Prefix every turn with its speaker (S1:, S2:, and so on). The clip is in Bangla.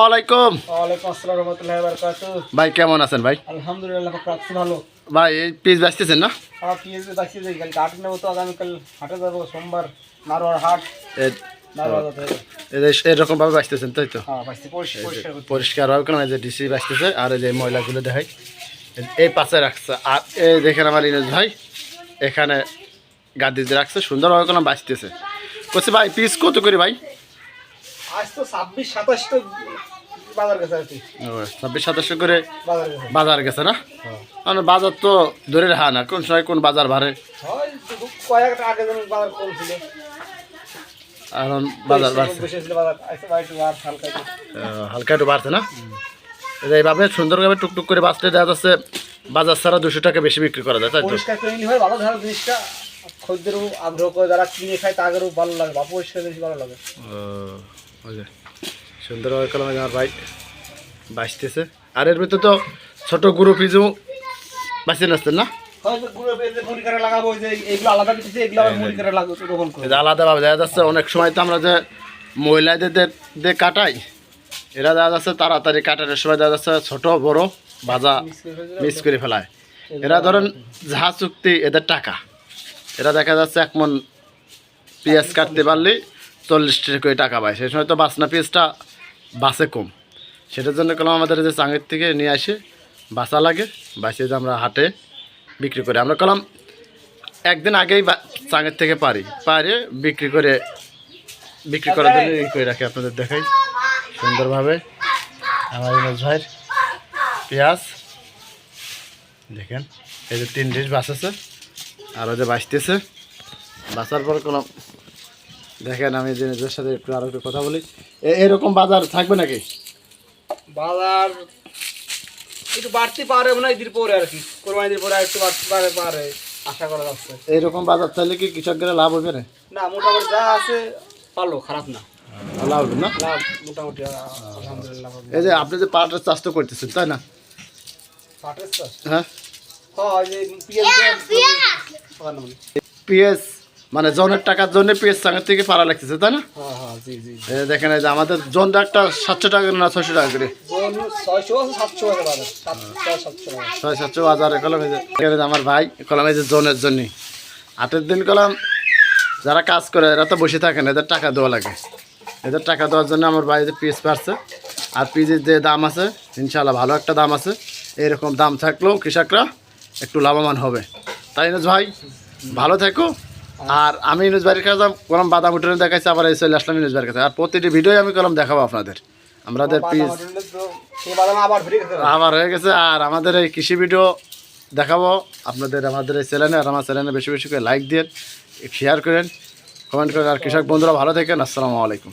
S1: ওয়ালাইকুম
S2: আসসালাম রহমতুল্লাহ
S1: ভাই কেমন আছেন ভাই?
S2: আলহামদুলিল্লাহ রাখছি ভালো।
S1: ভাই এই পিস বেচতেছেন না?
S2: আমার পিএসবি বাকি কাল হাট নেব তো আগামীকাল হাটে যাব সোমবার নারোয়ার হাট।
S1: এরকম ভাবে বাঁচতেছেন তাই তো?
S2: হ্যাঁ পরিষ্কার
S1: হবে এই যে ডিসি বাঁচতেছে আর এই যে ময়লাগুলো দেখাই। এই পাশে রাখছে আর এই দেখেন আমার ইনোজ ভাই এখানে গাদিতে রাখছে সুন্দরভাবে কোনো বাঁচতেছে বলছি ভাই পিস কত করে ভাই?
S2: আজ তো ছাব্বিশ সাতাশ তো বাজার গেছে আর কি।
S1: ছাব্বিশ সাতাশশো করে
S2: বাজার গেছে।
S1: না? মানে বাজার তো ধরে রাখা না কোন সময় কোন বাজার ভারে
S2: হয় কয়েকটা আগে যেন বাজার কম ছিল।
S1: এখন বাজার বাড়ছে।
S2: বেশি হালকা একটু।
S1: বাড়ছে না? এই এইভাবে সুন্দরভাবে টুকটুক করে বাঁচতে দেওয়া যাচ্ছে বাজার ছাড়া দুশো টাকা বেশি বিক্রি করা যায় তাই তো?
S2: হয় ভালো ধরো জিনিসটা। খদ্দেরও আগ্রহ করে যারা কিনে খায় তাদেরও ভালো লাগে বা পরিষ্কার জিনিস ভালো লাগে।
S1: সুন্দরভাবে কলমে আমার ভাই। বাঁচতেছে। আর এর ভিতরে তো ছোট বাঁচিয়ে না?
S2: গুঁড়ো পেঁয়াজে মুড়ি করে লাগাবো ওই যে এইগুলো আলাদা কিছু এগুলো আবার মুড়ি করে লাগাবো রোপণ করব
S1: এই যে আলাদাভাবে দেখা যাচ্ছে অনেক সময় তো আমরা যে মহিলাদের দিয়ে কাটাই এরা দেখা যাচ্ছে তাড়াতাড়ি কাটানোর সময় দেখা যাচ্ছে ছোট বড় ভাজা মিক্স করে ফেলায়। এরা ধরেন যাহা চুক্তি এদের টাকা। এরা দেখা যাচ্ছে এক মন পেঁয়াজ কাটতে পারলে চল্লিশ টাকা করে টাকা পায়। সেই সময় তো বাসনা পেঁয়াজটা বাসে কম। সেটার জন্য কলম আমাদের যে চাঙের থেকে নিয়ে আসে, বাসা লাগে, বাসে যে আমরা হাটে বিক্রি করি। আমরা কলম একদিন আগেই চাঙের থেকে পারি পারে বিক্রি করে বিক্রি করার জন্য ই করে রাখি, আপনাদের দেখাই। সুন্দরভাবে। আমার ইমেজ ভাইয়ের পেঁয়াজ। দেখেন, এই যে তিন ডিশ বাঁচেছে আর ওই যে বাঁচতেছে বাঁচার পর কোনো দেখেন আমি যে নিজের সাথে একটু আরও একটু কথা বলি। এ- এরকম বাজার থাকবে নাকি?
S2: বাজার একটু বাড়তে পারে মনে হয় দিন পরে আর কি। কোরবানি দিন পরে একটু বাড়তে পারে পারে আশা করা যাচ্ছে।
S1: এইরকম বাজার চাইলে কি কৃষকদের লাভ হবে না
S2: না মোটামুটি যা আছে ভালো খারাপ না।
S1: লাভ হবে না?
S2: লাভ মোটামুটি আলহামদুলিল্লাহ।
S1: এই যে আপনি যে পাটের চাষ তো করতেছেন তাই না?
S2: পাটের চাষ?
S1: হ্যাঁ।
S2: হয় হ্যাঁ
S1: পিএস মানে জনের টাকার জন্য পিএস চাঙের থেকে পাড়া লাগতেছে তাই না?
S2: হ্যাঁ জি জি
S1: এই যে দেখেন এই যে আমাদের জনটা একটা সাতশো টাকা না ছয়শো টাকা করে? ছয় সাতশো হাজারে কলম আমার ভাই কলম এই যে জনের জন্য। আটের দিন কলম যারা কাজ করে এরা তো বসে থাকে না এদের টাকা দেওয়া লাগে। এদের টাকা দেওয়ার জন্য আমার ভাই যে পিস পারছে আর পিসের যে দাম আছে ইনশাল্লাহ ভালো একটা দাম আছে। এরকম দাম থাকলেও কৃষকরা একটু লাভবান হবে। তাই না ভাই? ভালো থেকো। আর আমি ইনুজ বাড়ির কাছে কলম বাদাম উঠোনে দেখাইছি আবার এই চলে আসলাম বাড়ির কাছে আর প্রতিটি ভিডিও আমি কলম দেখাবো আপনাদের। আমাদের পিস আবার হয়ে গেছে আর আমাদের এই কৃষি ভিডিও দেখাবো। আপনাদের আমাদের এই চ্যানেলে আর আমার চ্যানেলে বেশি বেশি করে লাইক দিন শেয়ার করেন কমেন্ট করেন। আর কৃষক বন্ধুরা ভালো থাকেন আসসালামু আলাইকুম।